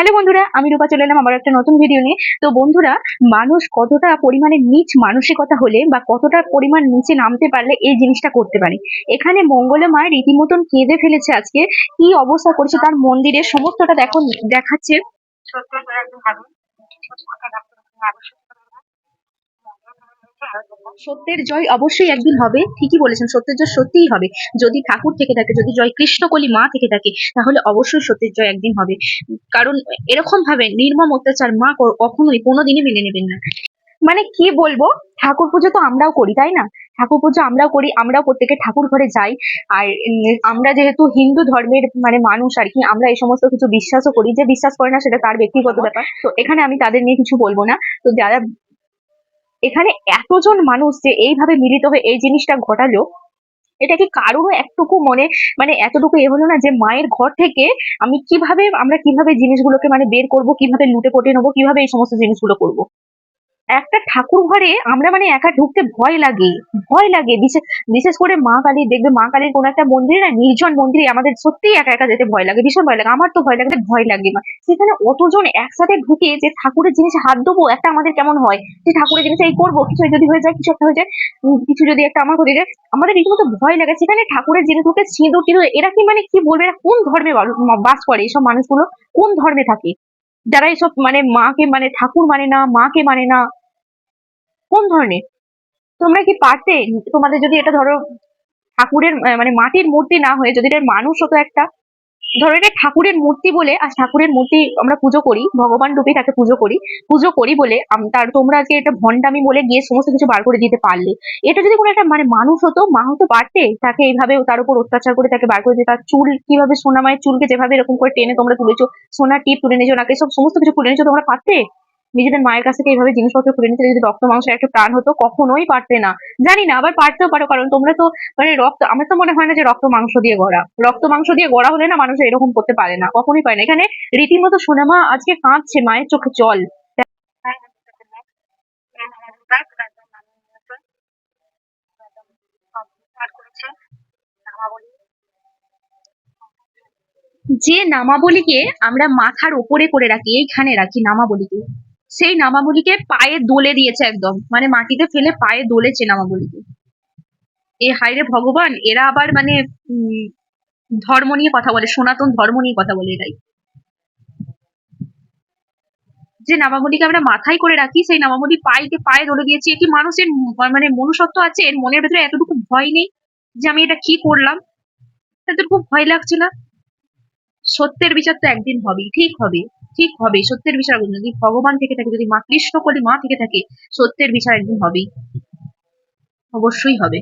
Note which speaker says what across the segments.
Speaker 1: Hello বন্ধুরা, আমি রূপা চলে এলাম আমার একটা নতুন ভিডিও নিয়ে। তো বন্ধুরা, মানুষ কতটা পরিমাণে নিচ মানসিকতা হলে বা কতটা পরিমাণ নিচে নামতে পারলে এই জিনিসটা করতে পারে? এখানে মঙ্গলা মা রীতিমতন কেঁদে ফেলেছে আজকে। কি অবস্থা করেছে তার মন্দিরের সমস্তটা দেখো, দেখাচ্ছে। সত্যের জয় অবশ্যই একদিন হবে, ঠিকই বলেছেন, সত্যের জয় সত্যিই হবে। যদি ঠাকুর থেকে থাকে, যদি জয় কৃষ্ণকলি মা থেকে থাকে, তাহলে অবশ্যই সত্যের জয় একদিন হবে। কারণ এরকম ভাবে নির্মম অত্যাচার মা কখনোই কোনোদিনই মেনে নেবেন না। মানে কি বলব? ঠাকুর পুজো তো আমরাও করি, তাই না? ঠাকুর পুজো আমরাও করি, আমরাও প্রত্যেকে ঠাকুর ঘরে যাই। আর আমরা যেহেতু হিন্দু ধর্মের মানে মানুষ আর কি, আমরা এই সমস্ত কিছু বিশ্বাসও করি। যে বিশ্বাস করে না সেটা তার ব্যক্তিগত ব্যাপার। তো এখানে আমি তাদের নিয়ে কিছু বলব না। তো যারা এখানে এতজন মানুষ যে এইভাবে মিলিত হয়ে এই জিনিসটা ঘটালো, এটা কি কারোরও একটুকু মনে মানে এতটুকু এ হলো না যে মায়ের ঘর থেকে আমি কীভাবে, আমরা কীভাবে জিনিসগুলোকে মানে বের করব, কীভাবে লুটে পটে নেব, কীভাবে এই সমস্ত জিনিসগুলো করব? একটা ঠাকুর ঘরে আমরা মানে একা ঢুকতে ভয় লাগে ভয় লাগে। বিশেষ বিশেষ করে মা কালী দেখবে মা কালীর কোনো একটা মন্দিরে না, নির্জন মন্দিরে আমাদের সত্যিই একা একা যেতে ভয় লাগে, ভীষণ ভয় লাগে। আমার তো ভয় লাগে ভয় লাগে সেখানে অতজন একসাথে ঢুকে যে ঠাকুরের জিনিস হাত দেবো একটা আমাদের কেমন হয়? যে ঠাকুরের জিনিস এই করব, কিছু যদি হয়ে যায়, কিছু একটা হয়ে যায় কিছু যদি একটা আমার হয়ে যায় আমাদের রীতিমতো ভয় লাগে। সেখানে ঠাকুরের জিনিসগুলোকে সিঁদুর কিন্তু এরা কি মানে কি বলবে? এরা কোন ধর্মে বাস- বাস করে এইসব মানুষগুলো? কোন ধর্মে থাকে? যারা এসব মানে মাকে মানে ঠাকুর মানে না, মাকে মানে না কোন ধরনের? তোমরা কি পারতে? তোমাদের যদি এটা ধরো ঠাকুরের মানে মাটির মূর্তি না হয়ে, যদি এটা মানুষ হতো একটা, ধরো এটা ঠাকুরের মূর্তি বলে, আর ঠাকুরের মূর্তি আমরা পুজো করি, ভগবান রূপে তাকে পুজো করি পুজো করি বলে তার তোমরা আজকে এটা ভণ্ডামি বলে গিয়ে সমস্ত কিছু বার করে দিতে পারলে। এটা যদি কোনো একটা মানে মানুষ হতো, মা হতো পারতে, তাকে এইভাবে তার উপর অত্যাচার করে তাকে বার করে দিতে, তার চুল কীভাবে সোনা মায়ের চুলকে যেভাবে এরকম করে টেনে তোমরা তুলেছো, সোনার টিপ তুলে নিয়েছো, নাকি সব সমস্ত কিছু তুলে নিয়েছো, তোমরা পারতে? নিজেদের মায়ের কাছ থেকে এইভাবে জিনিসপত্র তুলে নিতে যদি রক্ত, মাংস, একটা প্রাণ হতো, কখনোই পারতে না। জানি না, আবার পারতেও পারো, কারণ তোমরা তো মানে রক্ত, আমার তো মনে হয় না যে রক্ত, মাংস দিয়ে গড়া। রক্ত, মাংস দিয়ে গড়া হলে না মানুষ এরকম করতে পারে না, কখনোই পারে না। এখানে রীতিমতো সোনামা আজকে কাঁদছে, মায়ের চোখে জল। যে নামাবলীকে আমরা মাথার ওপরে করে রাখি, এইখানে রাখি নামাবলীকে। সেই নামাবলীকে পায়ে দোলে দিয়েছে একদম। মানে মাটিতে ফেলে পায়ে দোলেছে নামাবলীকে। এ হাইরে ভগবান, এরা আবার মানে ধর্ম নিয়ে কথা বলে, সনাতন ধর্ম নিয়ে কথা বলে এরাই। যে নামাবলীকে আমরা মাথায় করে রাখি, সেই নামাবলী পাইকে পায়ে ধরে দিয়েছি। এ কি মানুষের মানে মনুষ্যত্ব আছে? এর মনের ভেতরে এতটুকু ভয় নেই যে আমি এটা কি করলাম? এতটুকু ভয় লাগছে না? সত্যের বিচার তো একদিন হবেই, ঠিক হবে। ঠিক হবে, সত্যের বিচার। যদি ভগবান থেকে থাকে, যদি মা কৃষ্ণ কলি মা থেকে থাকে, সত্যের বিচার একদিন হবেই। অবশ্যই হবে।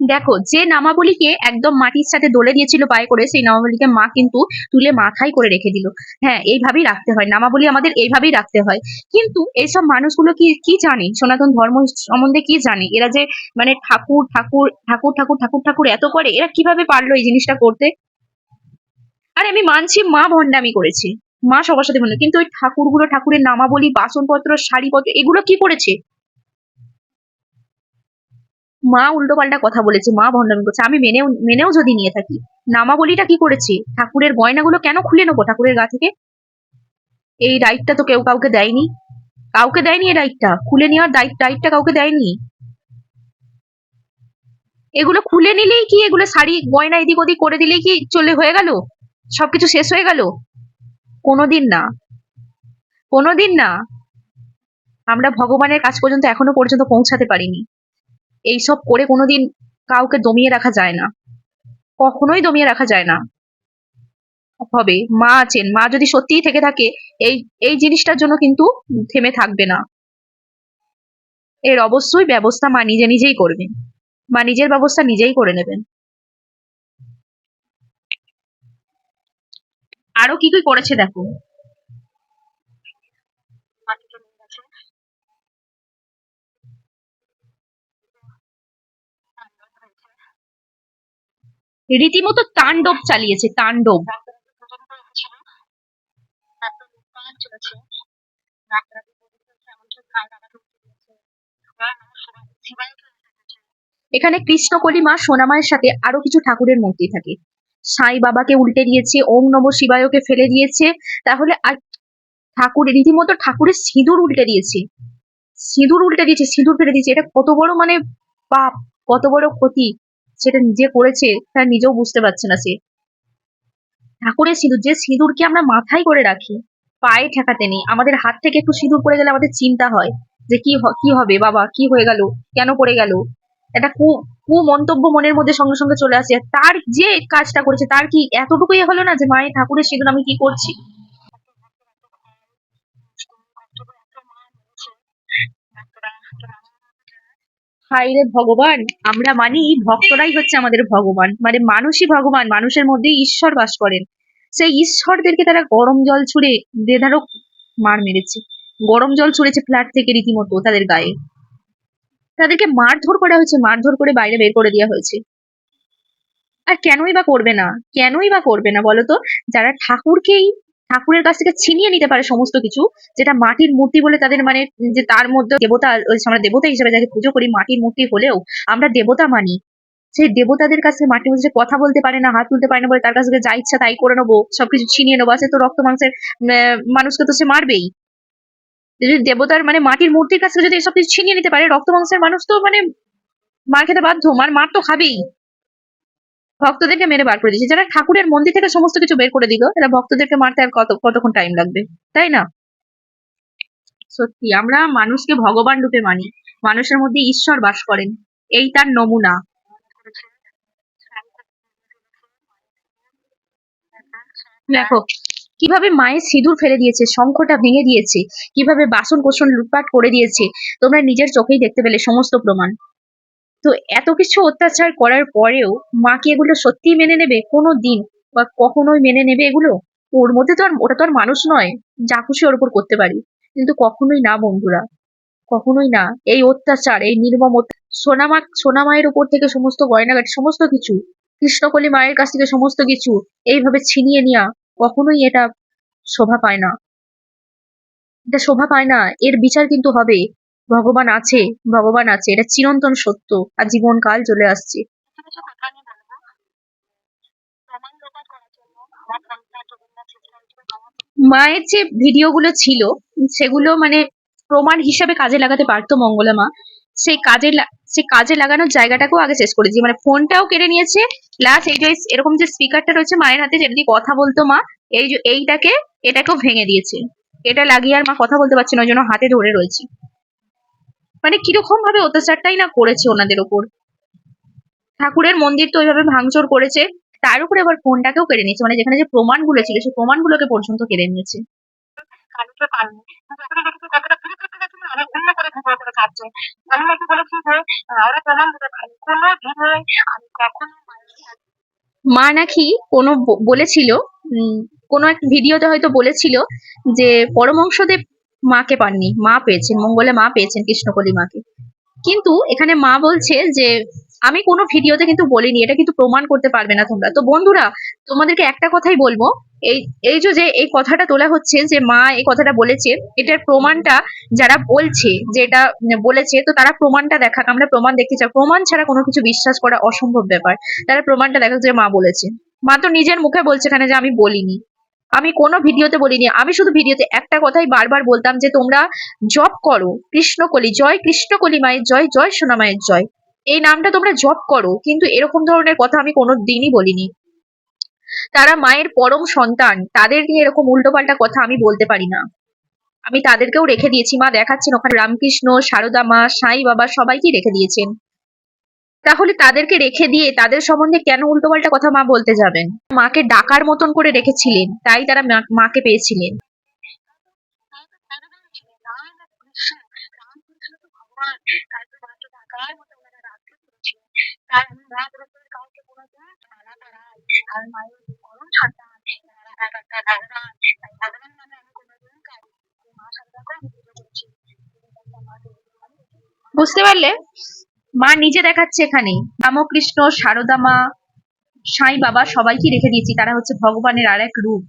Speaker 1: দেখো, যে নামাবলীকে একদম মাটির সাথে দোলে দিয়েছিল পায়ে করে, সেই নামাবলীকে মা কিন্তু তুলে মাথায় করে রেখে দিল। হ্যাঁ এইভাবেই রাখতে হয়। নামাবলী আমাদের এইভাবেই রাখতে হয়। কিন্তু এইসব মানুষগুলো কি কি জানে? সনাতন ধর্ম সম্বন্ধে কি জানে? এরা যে মানে ঠাকুর ঠাকুর ঠাকুর ঠাকুর ঠাকুর ঠাকুর এত করে, এরা কীভাবে পারল এই জিনিসটা করতে? আরে আমি মানছি, মা ভণ্ডামি করেছে। মা সবার সাথে ভণ্ডামি। কিন্তু ওই ঠাকুরগুলো ঠাকুরের নামাবলী, বাসনপত্র, শাড়িপত্র, এগুলো কি করেছে? মা উল্টো পাল্টা কথা বলেছে, মা ভণ্ডামি করছে। আমি মেনেও মেনেও যদি নিয়ে থাকি, নামাবলিটা কি করেছে? ঠাকুরের গয়নাগুলো কেন খুলে নেব ঠাকুরের গা থেকে? এই রাইটটা তো কেউ কাউকে দেয়নি। কাউকে দেয়নি এই রাইটটা খুলে নেওয়ার দায়িত্ব রাইটটা কাউকে দেয়নি? এগুলো খুলে নিলেই কি এগুলো শাড়ি, গয়না এদিক ওদিক করে দিলেই কি চলে হয়ে গেল? সবকিছু শেষ হয়ে গেল? কোনোদিন না। কোনোদিন না। আমরা ভগবানের কাজ পর্যন্ত এখনও পর্যন্ত পৌঁছাতে পারিনি। এইসব করে কোনোদিন কাউকে দমিয়ে রাখা যায় না। কখনোই দমিয়ে রাখা যায় না। হবে, মা আছেন। মা যদি সত্যিই থেকে থাকে, এই এই জিনিসটার জন্য কিন্তু থেমে থাকবে না। এর অবশ্যই ব্যবস্থা মা নিজে নিজেই করবেন। মা নিজের ব্যবস্থা নিজেই করে নেবেন। আরও কি কি করেছে দেখো। রীতিমতো তাণ্ডব চালিয়েছে, তাণ্ডব। এখানে কৃষ্ণকলি মা সোনামায়ের সাথে আরও কিছু ঠাকুরের মূর্তি থাকে। সাই বাবাকে উল্টে দিয়েছে, ওম নম শিবায়কে ফেলে দিয়েছে। তাহলে আর ঠাকুর, রীতিমতো ঠাকুরের সিঁদুর উল্টে দিয়েছে। সিঁদুর উল্টে দিয়েছে, সিঁদুর ফেলে দিয়েছে। এটা কত বড় মানে পাপ, কত বড় ক্ষতি সেটা নিজে করেছে, তার নিজেও বুঝতে পারছে না সে। ঠাকুরের সিঁদুর, যে সিঁদুরকে আমরা মাথায় করে রাখি, পায়ে ঠেকাতে নেই, আমাদের হাত থেকে একটু সিঁদুর পড়ে গেলে আমাদের চিন্তা হয় যে কি কি হবে, বাবা, কি হয়ে গেল, কেন পড়ে গেল? একটা কু কু মন্তব্য মনের মধ্যে সঙ্গে সঙ্গে চলে আসে। তার যে কাজটা করেছে, তার কি এতটুকুই হলো না যে মায়ের ঠাকুরের সিঁদুর আমি কি করছি? হাই রে ভগবান, আমরা মানি ভক্তরাই হচ্ছে আমাদের ভগবান। মানে মানুষই ভগবান, মানুষের মধ্যে ঈশ্বর বাস করেন। সেই ঈশ্বরদেরকে তারা গরম জল ছুড়ে বেধারক মার মেরেছে। গরম জল ছুড়েছে ফ্ল্যাট থেকে রীতিমতো তাদের গায়ে। তাদেরকে মারধর করা হয়েছে, মারধর করে বাইরে বের করে দেওয়া হয়েছে। আর কেনই বা করবে না? কেনই বা করবে না বলতো? যারা ঠাকুরকেই, ঠাকুরের কাছ থেকে ছিনিয়ে নিতে পারে সমস্ত কিছু, যেটা মাটির মূর্তি বলে তাদের মানে যে তার মধ্যে দেবতা আমরা দেবতা হিসেবে যাকে পুজো করি, মাটির মূর্তি হলেও আমরা দেবতা মানি। সেই দেবতাদের কাছে মাটির মধ্যে কথা বলতে পারে না, হাত তুলতে পারে না বলে তার কাছ থেকে যা ইচ্ছা তাই করে নেব, সবকিছু ছিনিয়ে নেব সে তো রক্ত মাংসের মানুষকে তো সে মারবেই। যদি দেবতার মানে মাটির মূর্তির কাছ থেকে যদি এসব কিছু ছিনিয়ে নিতে পারে, রক্ত মাংসের মানুষ তো মানে মার খেতে বাধ্য, মার মার তো খাবেই। ভক্তদেরকে মেরে বার করে দিয়েছে। যারা ঠাকুরের মন্দির থেকে সমস্ত কিছু বের করে দিল, এরা ভক্তদেরকে মারতে আর কত, কতক্ষণ টাইম লাগবে? তাই না? সত্যি, আমরা মানুষকে ভগবান রূপে মানি। মানুষের মধ্যে ঈশ্বর বাস করেন। এই তার নমুনা। দেখো কীভাবে মায়ের সিঁদুর ফেলে দিয়েছে, শঙ্খটা ভেঙে দিয়েছে, কীভাবে বাসন কোসন লুটপাট করে দিয়েছে, তোমরা নিজের চোখেই দেখতে পেলে সমস্ত প্রমাণ। তো এত কিছু অত্যাচার করার পরেও মা কি এগুলো সত্যিই মেনে নেবে? কোনো দিন বা কখনোই মেনে নেবে এগুলো? ওর মধ্যে তো আর, ওটা তো আর মানুষ নয়, যা খুশি ওর উপর করতে পারি। কিন্তু কখনোই না, বন্ধুরা, কখনোই না। এই অত্যাচার, এই নির্মম সোনামা সোনামায়ের উপর থেকে সমস্ত গয়নাগাটি, সমস্ত কিছু, কৃষ্ণকলি মায়ের কাছ থেকে সমস্ত কিছু, এইভাবে ছিনিয়ে নেওয়া কখনোই এটা শোভা পায় না। এটা শোভা পায় না। এর বিচার কিন্তু হবে। ভগবান আছে ভগবান আছে। এটা চিরন্তন সত্য আর জীবনকাল চলে আসছে। মায়ের যে ভিডিওগুলো ছিল, সেগুলো মানে প্রমাণ হিসাবে কাজে লাগাতে পারতো মঙ্গলা মা। সেই কাজে সেই কাজে লাগানোর জায়গাটাকেও আগে শেষ করে দিয়েছে মানে ফোনটাও কেড়ে নিয়েছে প্লাস এই যে এরকম যে স্পিকারটা রয়েছে মায়ের হাতে যেটা কথা বলতো মা, এই যে এইটাকে, এটাকেও ভেঙে দিয়েছে। এটা লাগিয়ে আর মা কথা বলতে পারছে না, ওই জন্য হাতে ধরে রয়েছে। মানে কীরকম ভাবে অত্যাচারটাই না করেছে ওনাদের ওপর। ঠাকুরের মন্দির তো ওইভাবে ভাঙচুর করেছে, তার উপরে আবার ফোনটাকেও কেড়ে নিয়েছে। মানে যেখানে যে প্রমাণগুলো ছিল, সেই প্রমাণগুলোকে পর্যন্ত কেড়ে নিয়েছে।
Speaker 2: অনেক অন্য করে ভিডিও করে কাটছে আমি নাকি বলেছি যে ওরা প্রমাণ দিতে পারে কোনো ভিডিও আমি কখনো
Speaker 1: মা নাকি কোনো বলেছিল কোনো এক ভিডিওতে হয়তো বলেছিল যে পরমংশদেব মাকে পাননি, মা পেয়েছেন, মঙ্গলে মা পেয়েছেন কৃষ্ণকলি মাকে। কিন্তু এখানে মা বলছে যে, আমি কোনো ভিডিওতে কিন্তু বলিনি, এটা কিন্তু প্রমাণ করতে পারবে না তোমরা। তো বন্ধুরা, তোমাদেরকে একটা কথাই বলব এই এই যে এই কথাটা তোলা হচ্ছে, যে মা এই কথাটা বলেছে, এটার প্রমাণটা যারা বলছে, যে এটা বলেছে, তো তারা প্রমাণটা দেখাক, আমরা প্রমাণ দেখতে চাই। প্রমাণ ছাড়া কোনো কিছু বিশ্বাস করা অসম্ভব ব্যাপার। তারা প্রমাণটা দেখাক যে মা বলেছে। মা তো নিজের মুখে বলছে এখানে যে আমি বলিনি। আমি কোনো ভিডিওতে বলিনি। আমি শুধু ভিডিওতে একটা কথাই বারবার বলতাম যে তোমরা জপ করো কৃষ্ণকলি জয় কৃষ্ণকলি মায়ের জয় জয় সোনা মায়ের জয়। এই নামটা তোমরা জপ করো। কিন্তু এরকম ধরনের কথা আমি কোনো দিনই বলিনি। তারা মায়ের পরম সন্তান। তাদের নিয়ে এরকম উল্টোপাল্টা কথা আমি বলতে পারি না। আমি তাদেরকেও রেখে দিয়েছি। মা দেখাচ্ছেন ওখানে রামকৃষ্ণ, সারদা মা, সাই বাবা সবাইকেই রেখে দিয়েছেন। তাহলে তাদেরকে রেখে দিয়ে তাদের সম্বন্ধে কেন উল্টোপাল্টা কথা মা বলতে যাবেন? মাকে ডাকার মতন করে রেখেছিলেন, তাই তারা মাকে পেয়েছিলেন।
Speaker 2: ছিলেন
Speaker 1: বুঝতে পারলে? মা নিজে দেখাচ্ছে এখানে। রামকৃষ্ণ, সারদা মা, সাই বাবা সবাইকে রেখে দিয়েছি। তারা হচ্ছে ভগবানের আর এক রূপ।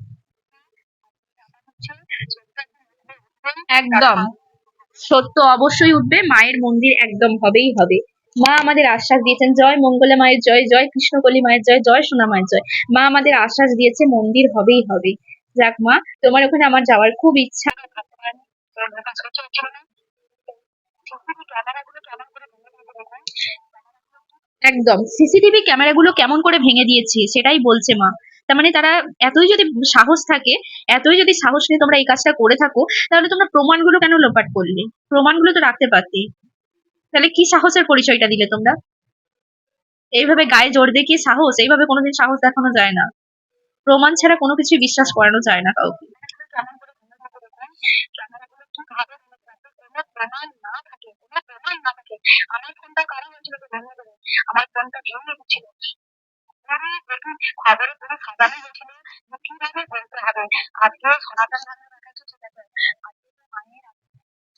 Speaker 1: একদম। সত্য অবশ্যই উঠবে, মায়ের মন্দির একদম হবেই হবে। মা আমাদের আশ্বাস দিয়েছেন, জয় মঙ্গলা মায়ের জয় জয় কৃষ্ণকলি মায়ের জয় জয় সোনা মায়ের জয়। মা আমাদের আশ্বাস দিয়েছে, মন্দির হবেই হবে। যাক মা, তোমার ওখানে আমার যাওয়ার খুব ইচ্ছা। একদম। সিসিটিভি ক্যামেরাগুলো কেমন করে ভেঙে দিয়েছে সেটাই বলছে মা। তার মানে তারা এতই যদি সাহস থাকে, এতই যদি সাহস নিয়ে তোমরা এই কাজটা করে থাকো, তাহলে তোমরা প্রমাণগুলো কেন লোপাট করলে? প্রমাণগুলো তো রাখতে পারতে। তাহলে কি সাহসের পরিচয়টা দিলে তোমরা? এইভাবে গায়ে জোর দেখিয়ে সাহস? এইভাবে কোনোদিন সাহস দেখানো যায় না। প্রমাণ ছাড়া কোনো কিছু বিশ্বাস করানো যায় না কাউকে।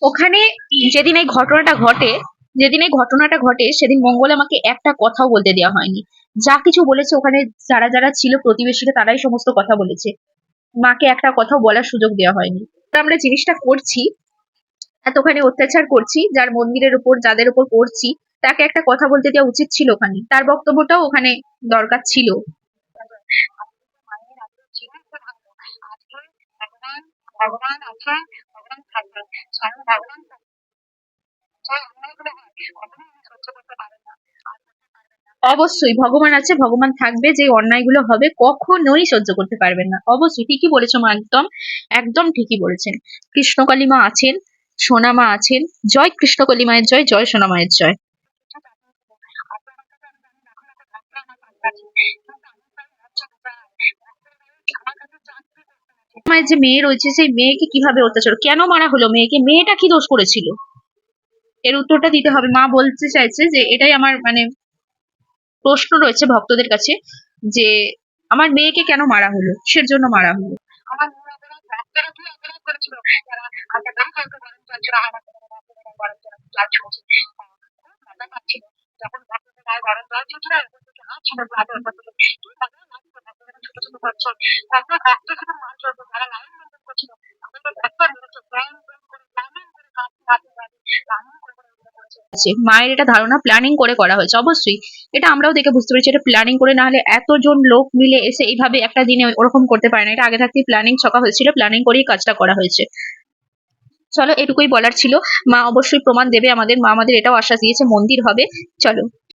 Speaker 1: ওখানে যেদিন এই ঘটনাটা ঘটে যেদিন এই ঘটনাটা ঘটে সেদিন মঙ্গল আমাকে একটা কথাও বলতে দেওয়া হয়নি যা কিছু বলেছে ওখানে যারা যারা ছিল প্রতিবেশীরা তারাই সমস্ত কথা বলেছে মাকে একটা কথাও বলার সুযোগ দেওয়া হয়নি তো আমরা জিনিসটা করছি এতখানি অত্যাচার করছি যার মন্দিরের উপর যাদের উপর করছি তাকে একটা কথা বলতে দেওয়া উচিত ছিল ওখানে তার বক্তব্যটাও ওখানে দরকার ছিল
Speaker 2: ভগবান আছে ভগবান থাকবে স্বয়ং ভগবান
Speaker 1: অবশ্যই, ভগবান আছে, ভগবান থাকবে যে অন্যায়গুলো হবে, কখনোই সহ্য করতে পারবেন না। অবশ্যই, ঠিকই বলেছ মা, একদম একদম ঠিকই বলেছেন। কৃষ্ণকালী মা আছেন, সোনা মা আছেন, জয় কৃষ্ণকালী মায়ের জয় জয় সোনা মায়ের জয়। মায়ের যে মেয়ে রয়েছে, সেই মেয়েকে কীভাবে অত্যাচার, কেন মারা হলো মেয়েকে? মেয়েটা কি দোষ করেছিল? এর উত্তরটা দিতে হবে। মা বলতে চাইছে যে, এটাই আমার মানে প্রশ্ন রয়েছে ভক্তদের কাছে যে, আমার মেয়েকে কেন মারা হলো? কিসের জন্য মারা হলো?
Speaker 2: আমার মনে অপরাধ ডাক্তাররা কি অপরাধ
Speaker 1: আছে। মায়ের এটা ধারণা প্ল্যানিং করে করা হয়েছে, অবশ্যই। এটা আমরাও দেখে বুঝতে পেরেছি, এটা প্ল্যানিং করে না হলে এতজন লোক মিলে এসে এইভাবে একটা দিনে ওরকম করতে পারে না। এটা আগে থাকতেই প্ল্যানিং ছকা হয়েছিল প্ল্যানিং করেই কাজটা করা হয়েছে। চলো, এটুকুই বলার ছিল। মা অবশ্যই প্রমাণ দেবে আমাদের, মা আমাদের এটাও আশ্বাস দিয়েছে, মন্দির হবে। চলো।